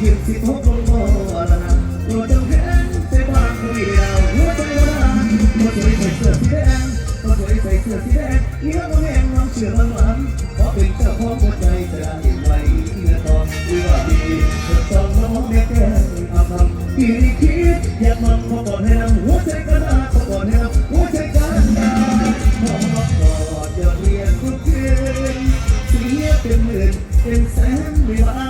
คิดสิพบลงบ่ละนะโปรดจงเห็นใจบ้างผู้เดียวหัวใจว่าบ่สวยใส่เสื้อสีแดงบ่สวยใส่เสื้อสีแดงเลี้ยงบ่แห้งน้องเชื่อมันหวานเพราะเป็นเจ้าของหัวใจจะได้ไว้เมื่อตอวิวาดีเธอต้องน้องแม่แก้มอาภัพที่คิดอยากมันพอก่อนให้นำหัวใจก็ได้พอก่อนให้นำหัวใจก็ได้พอกอดจะเรียนทุกคืนเสียเป็นหมื่นเป็นแสนไม่ว่า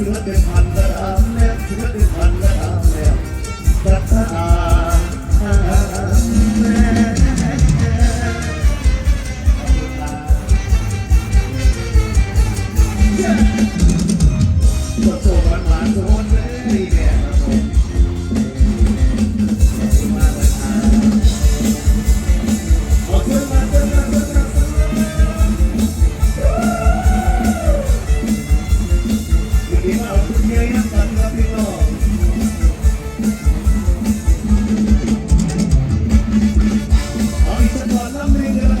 ถือเป็นพันกระดามแล้วถือเป็นพันกรามแล้วรักษาแม่ประสบปัญหาโซน Thank you.